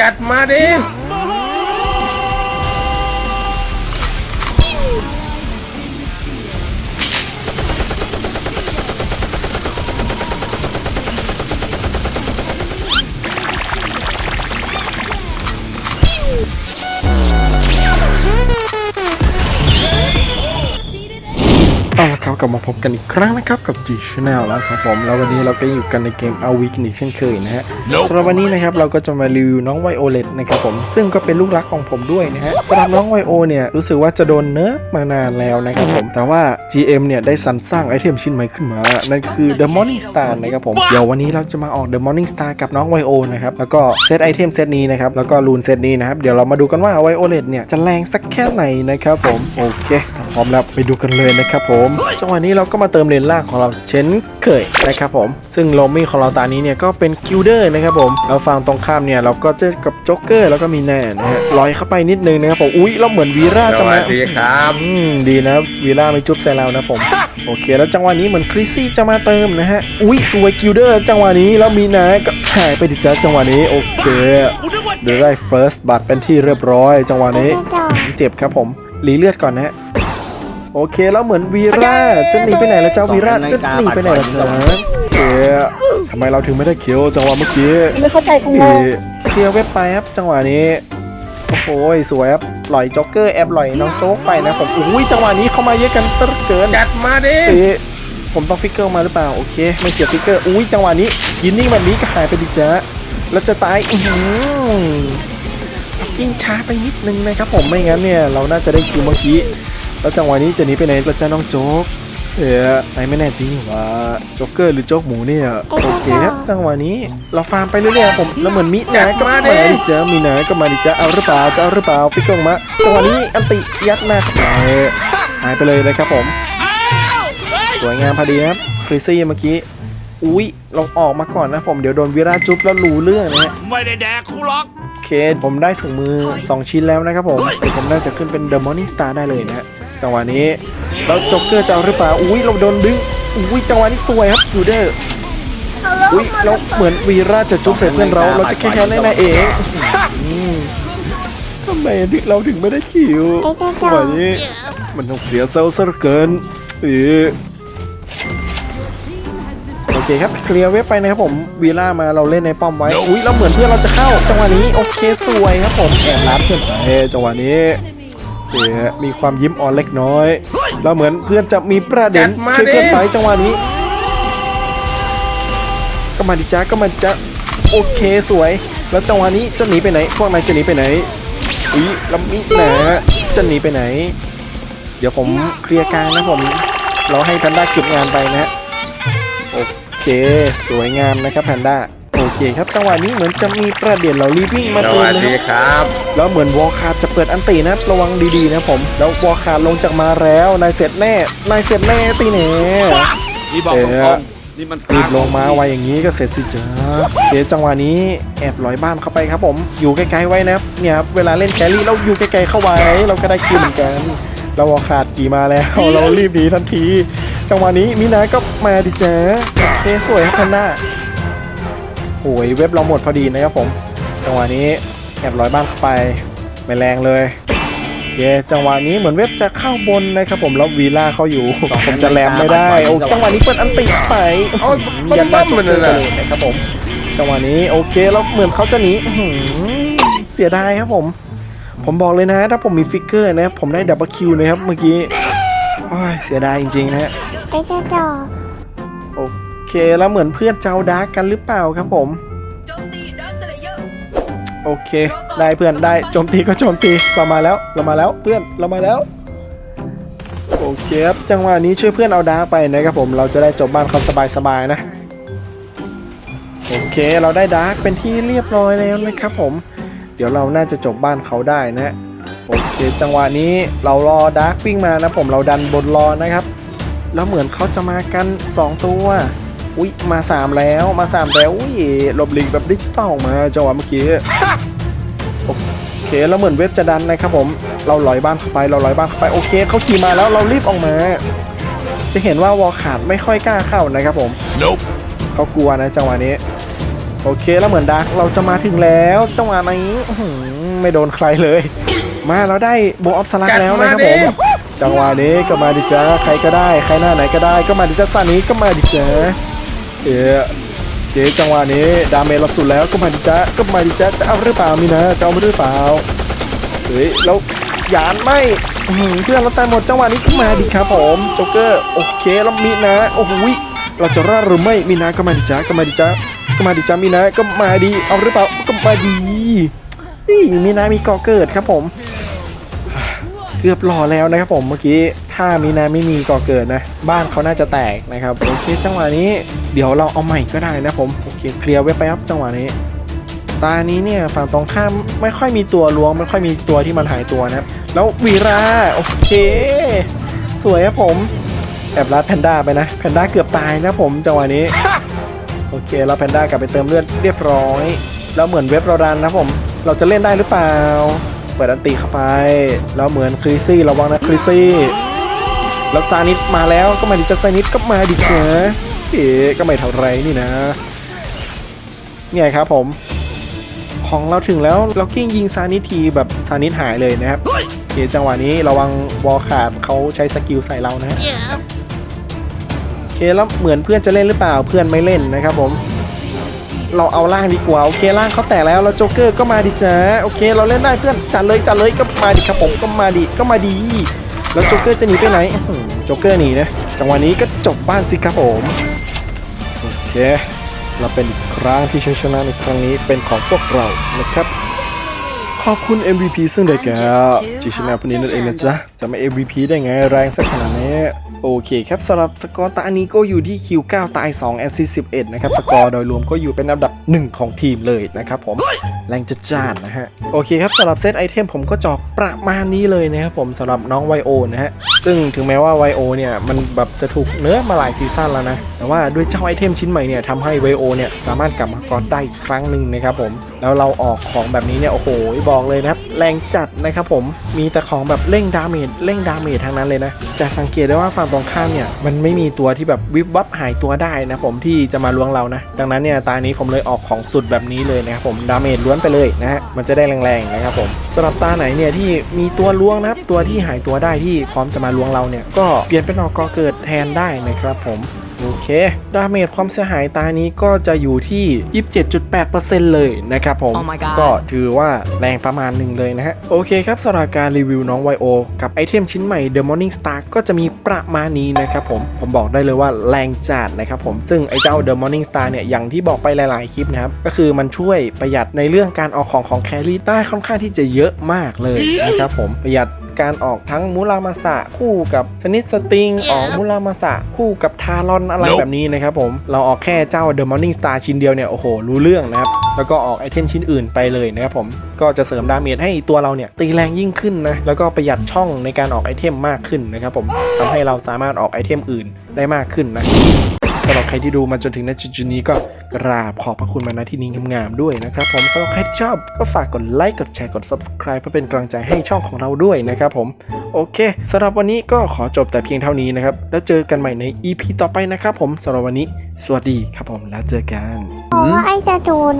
จัดมาดิ กลับมาพบกันอีกครั้งนะครับกับ G Channel แล้วครับผมแล้ววันนี้เราก็อยู่กันในเกม a w i k อีกเช่นเคยนะฮะสำหรับวันนี้นะครับเราก็จะมารีวิวน้องไวโอเลตนะครับผมซึ่งก็เป็นลูกรักของผมด้วยนะฮะสำหรับน้องไวโอเนี่ยรู้สึกว่าจะโดนเนิร์ฟมานานแล้วนะครับผมแต่ว่า GM เนี่ยได้สรรสร้างไอเทมชิ้นใหม่ขึ้นมา นั่นคือ The Morning Star นะครับผมเดี๋ยววันนี้เราจะมาออก The Morning Star กับน้องไวโอนะครับแล้วก็เซตไอเทมเซตนี้นะครับแล้วก็รูนเซตนี้นะครับเดี๋ยวเรามาดูกันว่าไวโอเลตเนี่ยจะแรงสักแค่ไหนนะครับผมโอเคถ้าพ ร้อมแล้วไปดูกันเลยนะครับผมจังหวะนี้เราก็มาเติมเลนล่างของเราเช่นเคยนะครับผม ซึ่งโลมี่ของเราตานี้เนี่ยก็เป็นกิลเดอร์นะครับผมแล้วฝั่งตรงข้ามเนี่ยเราก็เจอกับจ็อกเกอร์แล้วก็มีแน่นะฮะลอยเข้าไปนิดนึงนะครับผมอุ้ยเราเหมือนวีราสจะวัมาสดีครับอืมดีนะวีล่าไม่จุ๊บใส่เรานะผมโอเค แล้วจังหวะนี้เหมือนคริสซี่จะมาเติมนะฮะอุ้ยสวยกิลเดอร์จังหวะนี้แล้วมีนะก็หายไปดิจ้าจังหวะนี้โอเคเดี๋ยวได้เฟิร์สบัตเป็นที่เรียบร้อย จังหวะนี้เจ็บครับผมรีเลือดก่อนนะฮะ โอเคแล้วเหมือนวีร่าจะหนีไปไหนละเจ้าวีร่าจะหนีไปไหนละจ้าเอ๊ะทำไมเราถึงไม่ได้เคียวจังหวะเมื่อกี้ไม่เข้าใจกูงเอ๊งะเคลียร์เว็บไปครับจังหวะนี้โอ้โหสวยครับหล่อยจ็อกเกอร์แอบหล่อยน้องโจ๊กไปนะผมอุ้ยจังหวะนี้เข้ามาเยอะกันซะเหลือเกินจัดมาดิเอ๊ะผมต้องฟิกเกอร์มาหรือเปล่าโอเค ไม่เสียฟิกเกอร์อุ้ยจังหวะนี้ยินนิ่งแบบนี้ก็หายไปดิจ้าแล้วจะตายอือหือยิงช้าไปนิดนึงนะครับผมไม่งั้นเนี่ยเราน่าจะได้คิวเมื่อกี้ แล้วจังหวะนี้จะหนีไปไหนละจ้าน้องโจ๊กเอ๊ะไหนไม่แน่จริงว่าโจ๊กเกอร์หรือโจ๊กหมูเนี่ยโอเคครับจังหวะนี้เราฟาร์มไปเรื่อยๆครับผมแล้วเหมือนมินะก็มาดิจ้ามีนะก็มาดิจ้าเอาหรือเปล่าจะเอาหรือเปล่าฟิกเกอร์ออกมาจังหวะนี้อันติยัดหน้าเข้าไปหายไปเลยนะครับผม สวยงามพอดีนะครับคริซี่เมื่อกี้อุ้ยเราออกมาก่อนนะผมเดี๋ยวโดนวิราจุ๊บแล้วรู้เรื่องนะฮะไม่ได้แดกคูล็อกโอเคผมได้ถุงมือ 2 ชิ้นแล้วนะครับผมเดี๋ยวผมน่าจะขึ้นเป็น The Morning Star ได้เลยนะฮะ จังหวะนี้แล้วจ็อกเกอร์จะเอาหรือเปล่าอุ้ยเราโดนดึงอุ้ยจังหวะนี้สวยครับยูเดอร์อุ้ยเราเหมือนวีราจะจุ๊บใส่เพื่อนเราเราจะแค่แค่แน่ๆเองอืมทำไมถึงเราถึงไม่ได้คิวจังหวะนี้มันต้องเสียเซลล์ซะเหลือเกินเออโอเคครับเคลียร์เว็บไปนะครับผมวีล่ามาเราเล่นในป้อมไว้อุ้ยเราเหมือนเพื่อนเราจะเข้าจังหวะนี้โอเคสวยครับผมแอบรับเพื่อนไปจังหวะนี้ เอ๊ะมีความยิ้มอ่อนเล็กน้อย เราเหมือนเพื่อนจะมีประเด็นช่วยเพื่อนไปจังหวะนี้ ก็มาดิจ้าก็มาดิจ้าโอเคสวย แล้วจังหวะนี้จะหนีไปไหน พวกนายจะหนีไปไหนอุ้ยลำมินะจะหนีไปไหน เดี๋ยวผมเคลียร์กลางนะผม เราให้แพนด้าเก็บงานไปนะโอเค สวยงามนะครับแพนด้าโอ เคครับจังหวะนี้เหมือนจะมีประเด็นเรารีบวิ่งมาสเติมวัสนะดีครับครับแล้วเหมือนวอลคาร์จะเปิดอันตีนะระวังดีๆนะผม แล้ววอลคาร์ลงจากมาแล้วนายเสร็จแน่นายเสร็จแน่ตีแน่นี่บอกตเอ๊รงะๆนี่มันรีบลงมาไวอย่างนี้ก็เสร็จสิจ้าเดี๋ยวจังหวะนี้แอบลอยบ้านเข้าไปครับผมอยู่ใกล้ๆไว้นะครับเนี่ยครับเวลาเล่นแครี่เราอยู่ใกล้ๆเข้าไว้เราก็ได้คิวเหมือนกัน เราวอลคาร์ขี่มาแล้วเรารีบหนีทันที จังหวะนี้มินาก็มาดิจ้าโอเคสวยครับแพนด้า โอ้ยเว็บเราหมดพอดีนะครับผม จังหวะนี้แอบร้อยบ้านเข้าไปไม่แรงเลยโอเคจังหวะนี้เหมือนเว็บจะเข้าบนนะครับผมแล้ววีล่าเขาอยู่ผมจะแรมไม่ได้โอ้จังหวะนี้เปิดอันติไปโอ้ยยันหน้าปั้จุมดๆเลมันยน่ะนะครับผมจังหวะนี้โอเคแล้วเหมือนเขาจะหนีอื้อหือเสียดายครับผม ผมบอกเลยนะถ้าผมมีฟิกเกอร์นะผมได้ดับเบิลคิวนะครับเมื่อกี้โอ้ยเสียดายจริงๆนะฮะไอ้เจ้าจ่อโอ เคแล้วเหมือนเพื่อนเจ้าดาร์กกันหรือเปล่าครับผมโอร์โอเค ได้เพื่อนได้โจมตีก็โจมตีเรามาแล้วเรามาแล้วเพื่อนเรามาแล้วโอเคครับจังหวะนี้ช่วยเพื่อนเอาดาร์กไปนะครับผมเราจะได้จบบ้านเขาสบายๆนะโอเคเราได้ดาร์กเป็นที่เรียบร้อยแล้วนะครับผม เดี๋ยวเราน่าจะจบบ้านเขาได้นะโอเคจังหวะนี้เรารอดาร์กวิ่งมานะผมเราดันบนรอนะครับแล้วเหมือนเขาจะมากัน 2 ตัว อุ้ยมา3แล้วมา3แล้วอุ้ยหลบหลีกแบบดิจิตอลออกมาจังหวะเมื่อกี้โอเคแล้วเหมือนเว็บจะดันนะครับผมเราลอยบ้านเข้าไปเราลอยบ้านเข้าไปโอเคเขาขี่มาแล้วเรารีบออกมา จะเห็นว่าวอลขาดไม่ค่อยกล้าเข้านะครับผม Nope เขากลัวนะจังหวะนี้ โอเคแล้วเหมือนดักเราจะมาถึงแล้วจังหวะนี้อื้อหือไม่โดนใครเลย มาเราได้โบออฟสลักแล้วนะครับผมจังหวะนี้ก็มาดิจ้าใครก็ได้ ใครหน้าไหนก็ได้ ก็มาดิจ้าซานี้ก็มาดิจ้า เอ๊เจ๊จังหวะนี้ดาเมจเราสุดแล้วก็มาดิจ้าก็มาดิจ้าจะเอาหรือเปล่ามีนะจะเอาหรือเปล่าเฮ้ยแล้วยานไม่เพื่อนเราตายหมดจังหวะนี้ก็มาดิครับผมโจ๊กเกอร์โอเคแล้วมีนะโอ้โหเราจะรอดหรือไม่มีนะก็มาดิจ้าก็มาดิจ้าก็มาดิจ้ามีนะก็มาดีเอาหรือเปล่าก็มาดีนี่มีนะมีก่อเกิดครับผม เกือบหล่อแล้วนะครับผมเมื่อกี้ ถ้ามีนาไม่มีก่อเกิดนะ บ้านเขาน่าจะแตกนะครับโอเคจังหวะนี้เดี๋ยวเราเอาใหม่ก็ได้นะผมโอเคเคลียร์ไว้ไปครับจังหวะนี้ ตานี้เนี่ยฝั่งตรงข้ามไม่ค่อยมีตัวล้วงไม่ค่อยมีตัวที่มันหายตัวนะครับแล้ววีราโอเค สวยครับผมแอบรัดแพนด้าไปนะแพนด้าเกือบตายนะผมจังหวะนี้โอเคเราแพนด้ากลับไปเติมเลือดเรียบร้อยแล้วเหมือนเว็บเราดันนะผมเราจะเล่นได้หรือเปล่าเปิดอันตีเข้าไป แล้วเหมือนคริซี่ระวังนะคริซี่ แล้วซานิดมาแล้วก็มาดิจะซานิดก็มาดิเชเอ๋ก็ไม่เท่าไรนี่นะ เนี่ยครับผม ของเราถึงแล้วเรากิ้งยิงซานิดทีแบบซานิดหายเลยนะครับโอเคจังหวะนี้ระวังวอลขาดเขาใช้สกิลใส่เรานะฮะโอเคแล้วเหมือนเพื่อนจะเล่นหรือเปล่าเพื่อนไม่เล่นนะครับผม เราเอาล่างดีกว่าโอเคล่างเขาแตกแล้วแล้วโจ๊กเกอร์ก็มาดิจ้าโอเค เราเล่นได้เพื่อนจัดเลยจัดเลยก็มาดิครับผมก็มาดิก็มาดี แล้วโจ๊กเกอร์จะหนีไปไหนอื้อหือโจ๊กเกอร์หนีนะ จังหวะนี้ก็จบบ้านสิครับผม โอเค เราเป็นอีกครั้งที่ชัยชนะในครั้งนี้เป็นของพวกเรานะครับ ขอบคุณ MVP ซึ่งได้แก่จีชนาพวกนี้นั่นเองนะจ๊ะจะไม่ MVP ได้ไงแรงสักขนาดนี้ โอเคครับสำหรับสกอร์ตานี้ก็อยู่ที่คิว9ตาย2แอสซิส11 นะครับ สกอร์โดยรวมก็อยู่เป็นอันดับ 1 ของทีมเลยนะครับผม แรงจัดจ้านนะฮะ โอเคครับสำหรับเซตไอเทมผมก็จอกประมาณนี้เลยนะครับผมสำหรับน้องไวโอนะฮะ ซึ่งถึงแม้ว่าไวโอเนี่ย มันแบบจะถูกเนื้อมาหลายซีซั่นแล้วนะ แต่ว่าด้วยเจ้าไอเทมชิ้นใหม่เนี่ยทำให้ไวโอเนี่ยสามารถกลับมากอดได้อีกครั้งหนึ่งนะครับผม แล้วเราออกของแบบนี้เนี่ยโอ้โหบอกเลยนะครับแรงจัดนะครับผมมีแต่ของแบบเร่งดาเมจเร่งดาเมจทั้งนั้นเลยนะ จะสังเกตได้ว่าฝั่งตรงข้ามเนี่ยมันไม่มีตัวที่แบบวิบวับหายตัวได้นะผมที่จะมาลวงเรานะ ดังนั้นเนี่ยตานี้ผมเลยออกของสุดแบบนี้เลยนะครับผมดาเมจล้วนไปเลยนะฮะมันจะได้แรงๆนะครับผมสำหรับตาไหนเนี่ยที่มีตัวล้วงนะครับตัวที่หายตัวได้ที่พร้อมจะมาล้วงเราเนี่ยก็เปลี่ยนเป็นออกกอเกิดแทนได้นะครับผม โอเค ดาเมจความเสียหายตานี้ก็จะอยู่ที่ 27.8%เลยนะครับผม Oh my god ก็ถือว่าแรงประมาณหนึ่งเลยนะฮะ โอเคครับสำหรับการรีวิวน้องไวโอกับไอเทมชิ้นใหม่ The Morning Star ก็จะมีประมาณนี้นะครับผม ผมบอกได้เลยว่าแรงจัดนะครับผม ซึ่งไอเจ้า The Morning Star เนี่ย อย่างที่บอกไปหลาย ๆ คลิปนะครับ ก็คือมันช่วยประหยัดในเรื่องการออกของของแครี่ได้ค่อนข้างที่จะเยอะมากเลยนะครับผม ประหยัด การออกทั้งมูรามาสะคู่กับสนิทสติง ออกมูรามาสะคู่กับทารอนอะไรแบบนี้นะครับผม เราออกแค่เจ้า The Morning Star ชิ้นเดียวเนี่ยโอ้โหรู้เรื่องนะครับ แล้วก็ออกไอเทมชิ้นอื่นไปเลยนะครับผม ก็จะเสริมดาเมจให้ตัวเราเนี่ยตีแรงยิ่งขึ้นนะ แล้วก็ประหยัดช่องในการออกไอเทมมากขึ้นนะครับผมทำให้เราสามารถออกไอเทมอื่นได้มากขึ้นนะ สำหรับใครที่ดูมาจนถึงณจุดนี้ก็กราบขอบพระคุณมาณที่นี้งามๆด้วยนะครับผมสำหรับใครที่ชอบก็ฝากกดไลค์กดแชร์กด subscribe เพื่อเป็นกำลังใจให้ช่องของเราด้วยนะครับผมโอเคสำหรับวันนี้ก็ขอจบแต่เพียงเท่านี้นะครับแล้วเจอกันใหม่ใน EP ต่อไปนะครับผมสำหรับวันนี้ สวัสดีครับผมแล้วเจอกันเพราะว่าไอ้จะโดน